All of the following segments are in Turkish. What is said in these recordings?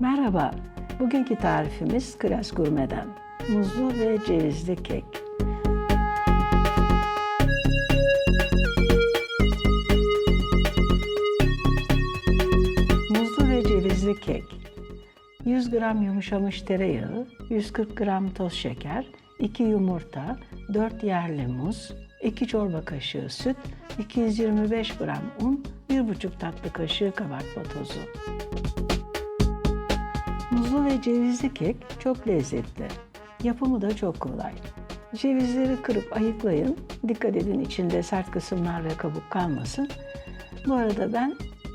Merhaba, bugünkü tarifimiz Klas Gurme'den. Muzlu ve cevizli kek. Muzlu ve cevizli kek. 100 gram yumuşamış tereyağı, 140 gram toz şeker, 2 yumurta, 4 yerli muz, 2 çorba kaşığı süt, 225 gram un, 1,5 tatlı kaşığı kabartma tozu. Muzlu ve cevizli kek çok lezzetli. Yapımı da çok kolay. Cevizleri kırıp ayıklayın. Dikkat edin içinde sert kısımlar ve kabuk kalmasın. Bu arada ben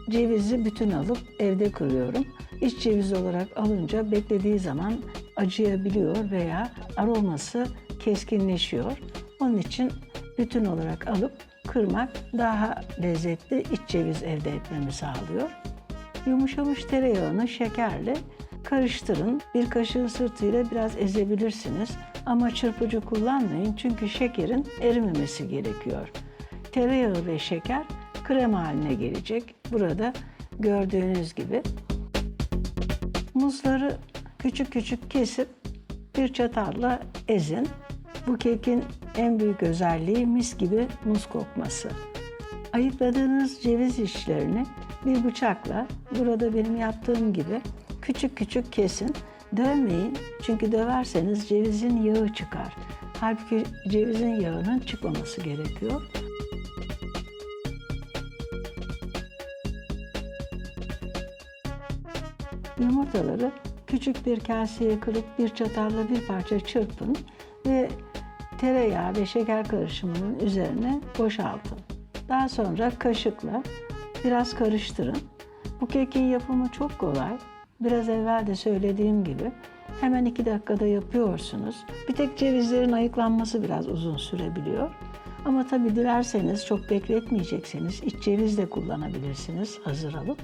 cevizi bütün alıp evde kırıyorum. İç ceviz olarak alınca beklediği zaman acıyabiliyor veya aroması keskinleşiyor. Onun için bütün olarak alıp kırmak daha lezzetli iç ceviz elde etmemi sağlıyor. Yumuşamış tereyağını şekerle karıştırın. Bir kaşığı sırtıyla biraz ezebilirsiniz. Ama çırpıcı kullanmayın çünkü şekerin erimemesi gerekiyor. Tereyağı ve şeker krema haline gelecek. Burada gördüğünüz gibi. Muzları küçük küçük kesip bir çatalla ezin. Bu kekin en büyük özelliği mis gibi muz kokması. Ayıkladığınız ceviz içlerini bir bıçakla burada benim yaptığım gibi küçük küçük kesin. Dövmeyin çünkü döverseniz cevizin yağı çıkar. Halbuki cevizin yağının çıkmaması gerekiyor. Yumurtaları küçük bir kaseye kırıp bir çatalla bir parça çırpın ve tereyağı ve şeker karışımının üzerine boşaltın. Daha sonra kaşıkla biraz karıştırın. Bu kekin yapımı çok kolay. Biraz evvel de söylediğim gibi hemen iki dakikada yapıyorsunuz. Bir tek cevizlerin ayıklanması biraz uzun sürebiliyor. Ama tabii dilerseniz çok bekletmeyecekseniz iç ceviz de kullanabilirsiniz hazır alıp.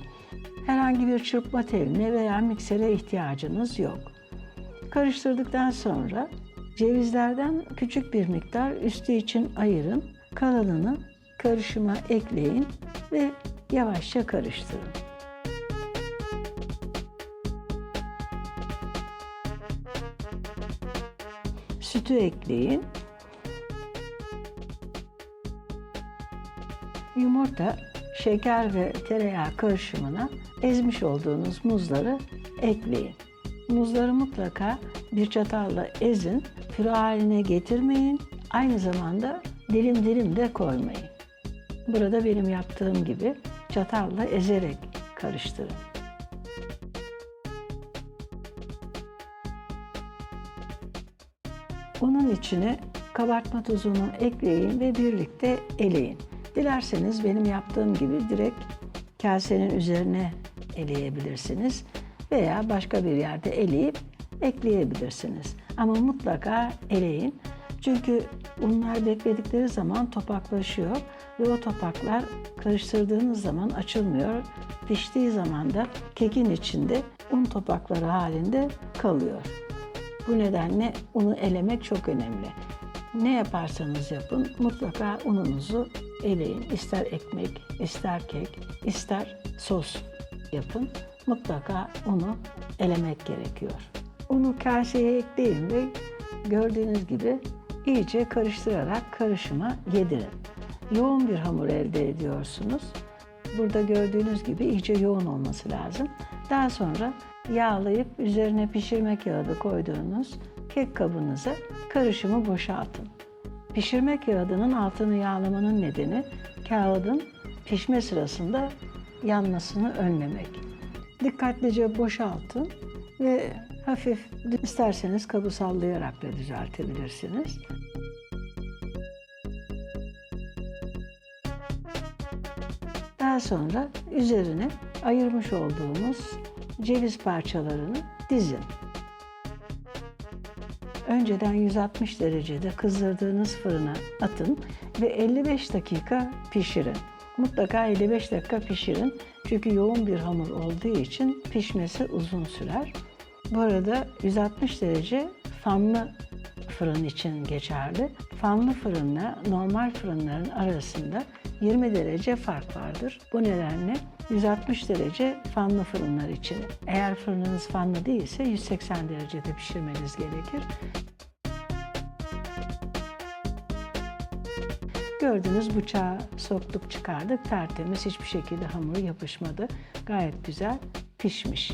Herhangi bir çırpma teline veya miksere ihtiyacınız yok. Karıştırdıktan sonra cevizlerden küçük bir miktar üstü için ayırın. Kalanını karışıma ekleyin ve yavaşça karıştırın. Sütü ekleyin. Yumurta, şeker ve tereyağı karışımına ezmiş olduğunuz muzları ekleyin. Muzları mutlaka bir çatalla ezin, püre haline getirmeyin. Aynı zamanda dilim dilim de koymayın. Burada benim yaptığım gibi çatalla ezerek karıştırın. Onun içine kabartma tozunu ekleyin ve birlikte eleyin. Dilerseniz benim yaptığım gibi direkt kasenin üzerine eleyebilirsiniz veya başka bir yerde eleyip ekleyebilirsiniz. Ama mutlaka eleyin. Çünkü unlar bekledikleri zaman topaklaşıyor ve o topaklar karıştırdığınız zaman açılmıyor. Piştiği zaman da kekin içinde un topakları halinde kalıyor. Bu nedenle unu elemek çok önemli. Ne yaparsanız yapın mutlaka ununuzu eleyin. İster ekmek, ister kek, ister sos yapın. Mutlaka unu elemek gerekiyor. Unu kaseye ekleyin ve gördüğünüz gibi iyice karıştırarak karışıma yedirin. Yoğun bir hamur elde ediyorsunuz. Burada gördüğünüz gibi iyice yoğun olması lazım. Daha sonra yağlayıp üzerine pişirme kağıdı koyduğunuz kek kabınıza karışımı boşaltın. Pişirme kağıdının altını yağlamanın nedeni kağıdın pişme sırasında yanmasını önlemek. Dikkatlice boşaltın ve hafif isterseniz kabı sallayarak da düzeltebilirsiniz. Daha sonra üzerine ayırmış olduğumuz ceviz parçalarını dizin. Önceden 160 derecede kızdırdığınız fırına atın ve 55 dakika pişirin. Mutlaka 55 dakika pişirin. Çünkü yoğun bir hamur olduğu için pişmesi uzun sürer. Bu arada 160 derece fanlı fırın için geçerli. Fanlı fırınla normal fırınların arasında 20 derece fark vardır. Bu nedenle 160 derece fanlı fırınlar için. Eğer fırınınız fanlı değilse 180 derecede pişirmeniz gerekir. Gördüğünüz bıçağı soktuk çıkardık tertemiz hiçbir şekilde hamuru yapışmadı. Gayet güzel pişmiş.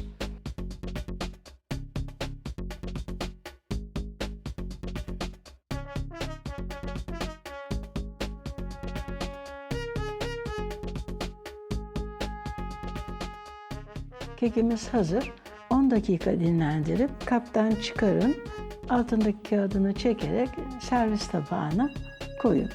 Kekimiz hazır. 10 dakika dinlendirip kaptan çıkarın. Altındaki kağıdını çekerek servis tabağına koyun.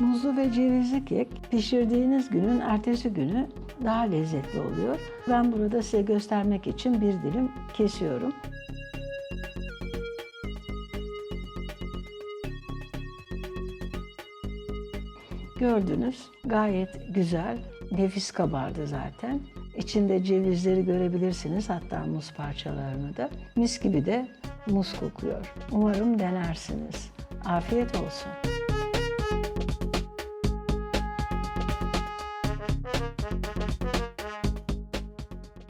Muzlu ve cevizli kek pişirdiğiniz günün ertesi günü daha lezzetli oluyor. Ben burada size göstermek için bir dilim kesiyorum. Gördünüz gayet güzel, nefis kabardı zaten. İçinde cevizleri görebilirsiniz hatta muz parçalarını da. Mis gibi de muz kokuyor. Umarım denersiniz. Afiyet olsun.